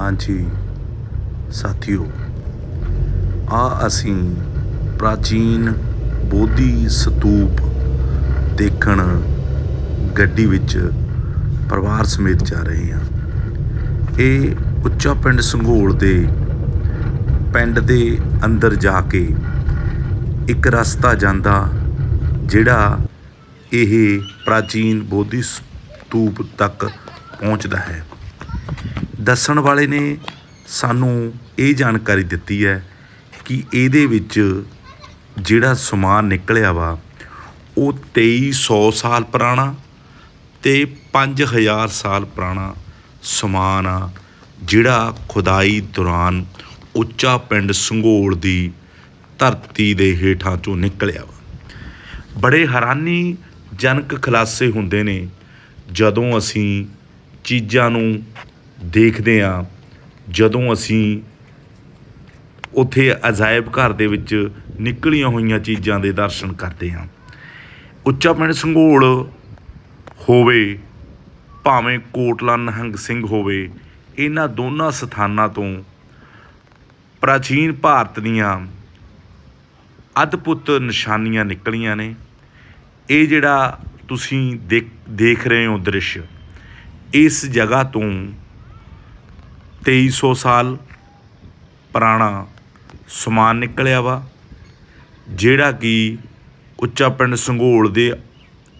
ਹਾਂਜੀ। ਸਾਥੀਓ, ਆ ਅਸੀਂ ਪ੍ਰਾਚੀਨ ਬੋਧੀ ਸਤੂਪ ਦੇਖਣ ਗੱਡੀ ਵਿੱਚ ਪਰਿਵਾਰ ਸਮੇਤ ਜਾ ਰਹੇ ਹਾਂ। ਇਹ ਉੱਚਾ ਪਿੰਡ ਸੰਘੋਲ ਦੇ ਪਿੰਡ ਦੇ ਅੰਦਰ ਜਾ ਕੇ ਇੱਕ ਰਸਤਾ ਜਾਂਦਾ ਜਿਹੜਾ ਇਹ ਪ੍ਰਾਚੀਨ ਬੋਧੀ ਸਤੂਪ ਤੱਕ ਪਹੁੰਚਦਾ ਹੈ। ਦੱਸਣ ਵਾਲੇ ਨੇ ਸਾਨੂੰ ਇਹ ਜਾਣਕਾਰੀ ਦਿੱਤੀ ਹੈ ਕਿ ਇਹਦੇ ਵਿੱਚ ਜਿਹੜਾ ਸਮਾਨ ਨਿਕਲਿਆ ਵਾ, ਉਹ 2300 ਸਾਲ ਪੁਰਾਣਾ ਤੇ 5000 ਸਾਲ ਪੁਰਾਣਾ ਸਮਾਨ ਆ, ਜਿਹੜਾ ਖੁਦਾਈ ਦੌਰਾਨ ਉੱਚਾ ਪਿੰਡ ਸੰਘੋਲ ਦੀ ਧਰਤੀ ਦੇ ਹੇਠਾਂ ਚੋਂ ਨਿਕਲਿਆ ਵਾ। ਬੜੇ ਹੈਰਾਨੀ ਜਨਕ ਖੁਲਾਸੇ ਹੁੰਦੇ ਨੇ ਜਦੋਂ ਅਸੀਂ ਚੀਜ਼ਾਂ ਨੂੰ ਦੇਖਦੇ ਹਾਂ ਜਦੋਂ ਅਸੀਂ ਉੱਥੇ ਅਜਾਇਬ ਘਰ ਦੇ ਵਿੱਚ ਨਿਕਲੀਆਂ ਹੋਈਆਂ ਚੀਜ਼ਾਂ ਦੇ ਦਰਸ਼ਨ ਕਰਦੇ ਹਾਂ। ਉੱਚਾ ਪਿੰਡ ਸੰਘੋਲ ਹੋਵੇ, ਭਾਵੇਂ ਕੋਟਲਾ ਨਿਹੰਗ ਸਿੰਘ ਹੋਵੇ, ਇਹਨਾਂ ਦੋਨਾਂ ਸਥਾਨਾਂ ਤੋਂ ਪ੍ਰਾਚੀਨ ਭਾਰਤ ਦੀਆਂ ਅਦਭੁਤ ਨਿਸ਼ਾਨੀਆਂ ਨਿਕਲੀਆਂ ਨੇ। ਇਹ ਜਿਹੜਾ ਤੁਸੀਂ ਦੇਖ ਰਹੇ ਹੋ ਦ੍ਰਿਸ਼, ਇਸ ਜਗ੍ਹਾ ਤੋਂ 2300 ਸਾਲ ਪੁਰਾਣਾ ਸਮਾਨ ਨਿਕਲਿਆ ਵਾ, ਜਿਹੜਾ ਕਿ ਉੱਚਾ ਪਿੰਡ ਸੰਘੋਲ ਦੇ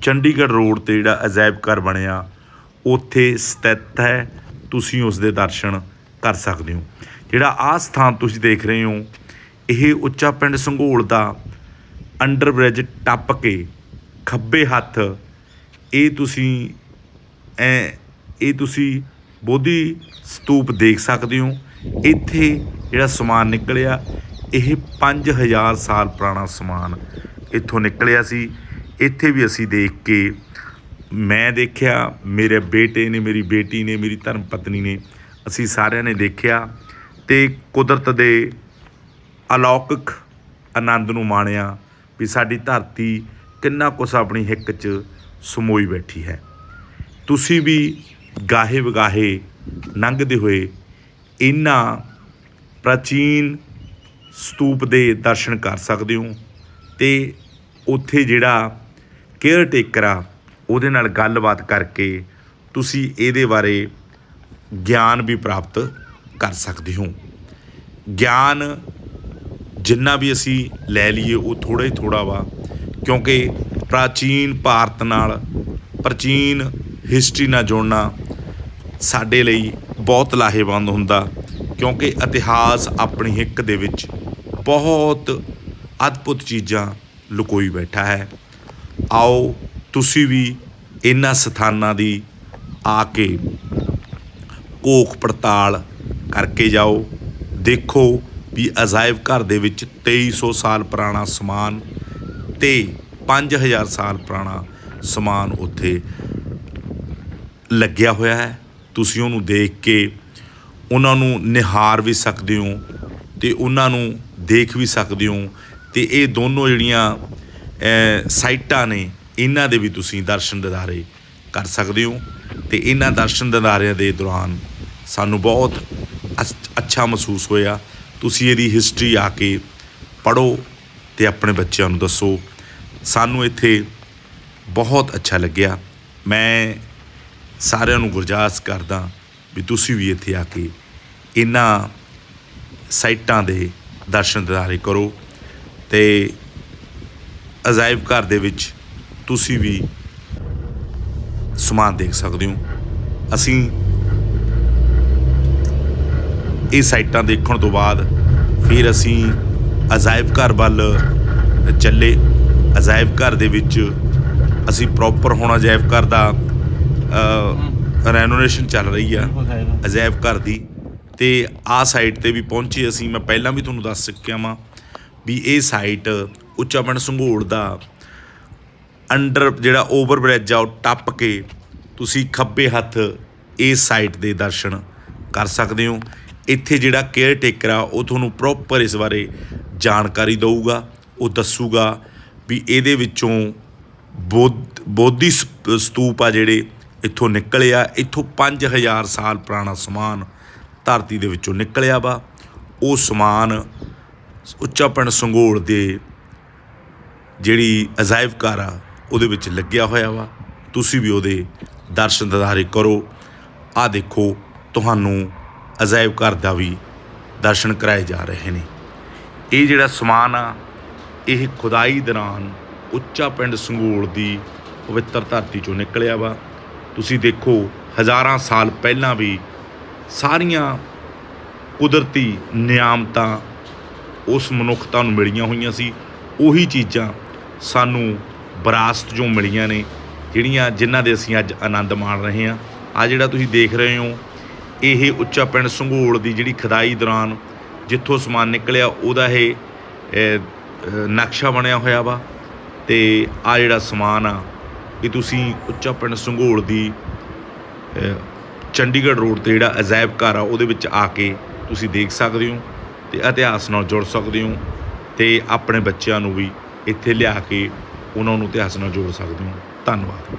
ਚੰਡੀਗੜ੍ਹ ਰੋਡ ਤੇ ਜਿਹੜਾ ਅਜਾਇਬ ਘਰ ਬਣਿਆ, ਉੱਥੇ ਸਥਿਤ ਹੈ। ਤੁਸੀਂ ਉਸ ਦੇ ਦਰਸ਼ਨ ਕਰ ਸਕਦੇ ਹੋ। ਜਿਹੜਾ ਆਹ ਸਥਾਨ ਤੁਸੀਂ ਦੇਖ ਰਹੇ ਹੋ, ਇਹ ਉੱਚਾ ਪਿੰਡ ਸੰਘੋਲ ਦਾ ਅੰਡਰ ਬ੍ਰਿਜ ਟੱਪ ਕੇ ਖੱਬੇ ਹੱਥ, ਇਹ ਤੁਸੀਂ ਐ, ਇਹ ਤੁਸੀਂ ਬੋਧੀ ਸਤੂਪ ਦੇਖ ਸਕਦੇ ਹੋ। ਇੱਥੇ ਜਿਹੜਾ ਸਮਾਨ ਨਿਕਲਿਆ, ਇਹ 5000 ਸਾਲ ਪੁਰਾਣਾ ਸਮਾਨ ਇੱਥੋਂ ਨਿਕਲਿਆ ਸੀ। ਇੱਥੇ ਵੀ ਅਸੀਂ ਦੇਖ ਕੇ ਮੈਂ ਦੇਖਿਆ, ਮੇਰੇ ਬੇਟੇ ਨੇ, ਮੇਰੀ ਬੇਟੀ ਨੇ, ਮੇਰੀ ਧਰਮ ਪਤਨੀ ਨੇ, ਅਸੀਂ ਸਾਰਿਆਂ ਨੇ ਦੇਖਿਆ ਤੇ ਕੁਦਰਤ ਦੇ ਅਲੌਕਿਕ ਆਨੰਦ ਨੂੰ ਮਾਣਿਆ ਵੀ ਸਾਡੀ ਧਰਤੀ ਕਿੰਨਾ ਕੁਛ ਆਪਣੀ ਹਿੱਕ 'ਚ ਸਮੋਈ ਬੈਠੀ ਹੈ। ਤੁਸੀਂ ਵੀ ਗਾਹੇ ਵਗਾਹੇ ਲੰਘਦੇ ਹੋਏ ਇਹਨਾਂ ਪ੍ਰਾਚੀਨ ਸਤੂਪ ਦੇ ਦਰਸ਼ਨ ਕਰ ਸਕਦੇ ਹੋ ਤੇ ਉੱਥੇ ਜਿਹੜਾ ਕੇਅਰ ਟੇਕਰ ਆ, ਉਹਦੇ ਨਾਲ ਗੱਲਬਾਤ ਕਰਕੇ ਤੁਸੀਂ ਇਹਦੇ ਬਾਰੇ ਗਿਆਨ ਵੀ ਪ੍ਰਾਪਤ ਕਰ ਸਕਦੇ ਹੋ। ਗਿਆਨ ਜਿੰਨਾ ਵੀ ਅਸੀਂ ਲੈ ਲਈਏ, ਉਹ ਥੋੜਾ ਹੀ ਥੋੜਾ ਵਾ, ਕਿਉਂਕਿ ਪ੍ਰਾਚੀਨ ਭਾਰਤ ਨਾਲ ਪ੍ਰਾਚੀਨ ਹਿਸਟਰੀ ਨਾਲ ਜੋੜਨਾ ਸਾਡੇ ਲਈ ਬਹੁਤ ਲਾਹੇਵੰਦ ਹੁੰਦਾ, ਕਿਉਂਕਿ ਇਤਿਹਾਸ ਆਪਣੀ ਹਿੱਕ ਦੇ ਵਿੱਚ ਬਹੁਤ ਅਦਭੁਤ ਚੀਜ਼ਾਂ ਲੁਕੋਈ ਬੈਠਾ ਹੈ। ਆਓ ਤੁਸੀਂ ਵੀ ਇਹਨਾਂ ਸਥਾਨਾਂ ਦੀ ਆ ਕੇ ਕੋਖ ਪੜਤਾਲ ਕਰਕੇ ਜਾਓ। ਦੇਖੋ ਵੀ ਅਜਾਇਬ ਘਰ ਦੇ ਵਿੱਚ 2300 ਸਾਲ ਪੁਰਾਣਾ ਸਮਾਨ ਤੇ 5000 ਸਾਲ ਪੁਰਾਣਾ ਸਮਾਨ ਉੱਥੇ ਲੱਗਿਆ ਹੋਇਆ ਹੈ। ਤੁਸੀਂ ਉਹਨੂੰ ਦੇਖ ਕੇ ਉਹਨਾਂ ਨੂੰ ਨਿਹਾਰ ਵੀ ਸਕਦੇ ਹੋ ਤੇ ਉਹਨਾਂ ਨੂੰ ਦੇਖ ਵੀ ਸਕਦੇ ਹੋ ਤੇ ਇਹ ਦੋਨੋਂ ਜਿਹੜੀਆਂ ਸਾਈਟਾਂ ਨੇ, ਇਹਨਾਂ ਦੇ ਵੀ ਤੁਸੀਂ ਦਰਸ਼ਨ ਦਿਦਾਰੇ ਕਰ ਸਕਦੇ ਹੋ ਤੇ ਇਹਨਾਂ ਦਰਸ਼ਨ ਦਿਦਾਰਿਆਂ ਦੇ ਦੌਰਾਨ ਸਾਨੂੰ ਬਹੁਤ ਅੱਛਾ ਮਹਿਸੂਸ ਹੋਇਆ। ਤੁਸੀਂ ਇਹਦੀ ਹਿਸਟਰੀ ਆ ਕੇ ਪੜੋ ਤੇ ਆਪਣੇ ਬੱਚਿਆਂ ਨੂੰ ਦੱਸੋ। ਸਾਨੂੰ ਇੱਥੇ ਬਹੁਤ ਅੱਛਾ ਲੱਗਿਆ। ਮੈਂ ਸਾਰਿਆਂ ਨੂੰ ਗੁਰਜਾਸ ਕਰਦਾ ਵੀ ਤੁਸੀਂ ਵੀ ਇੱਥੇ ਆ ਕੇ ਇਹਨਾਂ ਸਾਈਟਾਂ ਦੇ ਦਰਸ਼ਨ ਦਿਦਾਰੇ ਕਰੋ ਤੇ ਅਜਾਇਬ ਘਰ ਦੇ ਵਿੱਚ ਤੁਸੀਂ ਵੀ ਸਮਾਨ ਦੇਖ ਸਕਦੇ ਹੋ। ਅਸੀਂ ਇਹ ਸਾਈਟਾਂ ਦੇਖਣ ਤੋਂ ਬਾਅਦ ਫਿਰ ਅਸੀਂ ਅਜਾਇਬ ਘਰ ਵੱਲ ਚੱਲੇ। ਅਜਾਇਬ ਘਰ ਦੇ ਵਿੱਚ ਅਸੀਂ ਪ੍ਰੋਪਰ ਹੁਣ ਅਜਾਇਬ ਘਰ ਦਾ ਰੈਨੋਵੇਸ਼ਨ ਚੱਲ ਰਹੀ ਆ ਅਜਾਇਬ ਘਰ ਦੀ। ਤੇ ਆਹ ਸਾਈਟ ਤੇ ਵੀ ਪਹੁੰਚੇ ਅਸੀਂ। ਮੈਂ ਪਹਿਲਾਂ ਵੀ ਤੁਹਾਨੂੰ ਦੱਸ ਚੁੱਕਿਆ ਵਾਂ ਵੀ ਇਹ ਸਾਈਟ ਉੱਚਾ ਪਿੰਡ ਸੰਘੋੜ ਦਾ ਅੰਡਰ ਜਿਹੜਾ ਓਵਰ ਬ੍ਰਿਜ ਆ ਉਹ ਟੱਪ ਕੇ ਤੁਸੀਂ ਖੱਬੇ ਹੱਥ ਇਸ ਸਾਈਟ ਦੇ ਦਰਸ਼ਨ ਕਰ ਸਕਦੇ ਹੋ। ਇੱਥੇ ਜਿਹੜਾ ਕੇਅਰ ਟੇਕਰ ਆ ਉਹ ਤੁਹਾਨੂੰ ਪ੍ਰੋਪਰ ਇਸ ਬਾਰੇ ਜਾਣਕਾਰੀ ਦਊਗਾ। ਉਹ ਦੱਸੂਗਾ ਵੀ ਇਹਦੇ ਵਿੱਚੋਂ ਬੋਧ ਸਤੂਪ ਆ ਜਿਹੜੇ ਇੱਥੋਂ ਨਿਕਲਿਆ ਆ ਇੱਥੋਂ 5000 ਸਾਲ ਪੁਰਾਣਾ ਸਮਾਨ ਧਰਤੀ ਦੇ ਵਿੱਚੋਂ ਨਿਕਲਿਆ ਵਾ। ਉਹ ਸਮਾਨ ਉੱਚਾ ਪਿੰਡ ਸੰਗੋਲ ਦੇ ਜਿਹੜੀ ਅਜਾਇਬ ਘਰ ਆ, ਉਹਦੇ ਵਿੱਚ ਲੱਗਿਆ ਹੋਇਆ ਵਾ। ਤੁਸੀਂ ਵੀ ਉਹਦੇ ਦਰਸ਼ਨ ਦਿਦਾਰੇ ਕਰੋ। ਆ ਦੇਖੋ, ਤੁਹਾਨੂੰ ਅਜਾਇਬ ਘਰ ਦਾ ਵੀ ਦਰਸ਼ਨ ਕਰਾਏ ਜਾ ਰਹੇ ਨੇ। ਇਹ ਜਿਹੜਾ ਸਮਾਨ ਆ, ਇਹ ਖੁਦਾਈ ਦੌਰਾਨ ਉੱਚਾ ਪਿੰਡ ਸੰਗੋਲ ਦੀ ਪਵਿੱਤਰ ਧਰਤੀ ਚੋਂ ਨਿਕਲਿਆ ਵਾ। ਤੁਸੀਂ ਦੇਖੋ, ਹਜ਼ਾਰਾਂ ਸਾਲ ਪਹਿਲਾਂ ਵੀ ਸਾਰੀਆਂ ਕੁਦਰਤੀ ਨਿਆਮਤਾਂ ਉਸ ਮਨੁੱਖਤਾ ਨੂੰ ਮਿਲੀਆਂ ਹੋਈਆਂ ਸੀ। ਉਹੀ ਚੀਜ਼ਾਂ ਸਾਨੂੰ ਵਿਰਾਸਤ ਜੋ ਮਿਲੀਆਂ ਨੇ, ਜਿਹੜੀਆਂ ਜਿਨ੍ਹਾਂ ਦੇ ਅਸੀਂ ਅੱਜ ਆਨੰਦ ਮਾਣ ਰਹੇ ਹਾਂ। ਆ ਜਿਹੜਾ ਤੁਸੀਂ ਦੇਖ ਰਹੇ ਹੋ, ਇਹ ਉੱਚਾ ਪਿੰਡ ਸੰਘੋਲ ਦੀ ਜਿਹੜੀ ਖਦਾਈ ਦੌਰਾਨ ਜਿੱਥੋਂ ਸਮਾਨ ਨਿਕਲਿਆ, ਉਹਦਾ ਇਹ ਨਕਸ਼ਾ ਬਣਿਆ ਹੋਇਆ ਵਾ। ਤੇ ਆ ਜਿਹੜਾ ਸਮਾਨ ਆ ਕਿ ਤੁਸੀਂ ਉੱਚਾ ਪਿੰਡ ਸੰਘੋਲ ਦੀ ਚੰਡੀਗੜ੍ਹ ਰੋਡ ਤੇ ਜਿਹੜਾ ਅਜਾਇਬ ਘਰ ਆ, ਉਹਦੇ ਵਿੱਚ ਆ ਕੇ ਤੁਸੀਂ ਦੇਖ ਸਕਦੇ ਹੋ ਤੇ ਇਤਿਹਾਸ ਨਾਲ ਜੁੜ ਸਕਦੇ ਹੋ ਤੇ ਆਪਣੇ ਬੱਚਿਆਂ ਨੂੰ ਵੀ ਇੱਥੇ ਲਿਆ ਕੇ ਉਹਨਾਂ ਨੂੰ ਇਤਿਹਾਸ ਨਾਲ ਜੋੜ ਸਕਦੇ ਹੋ। ਧੰਨਵਾਦ।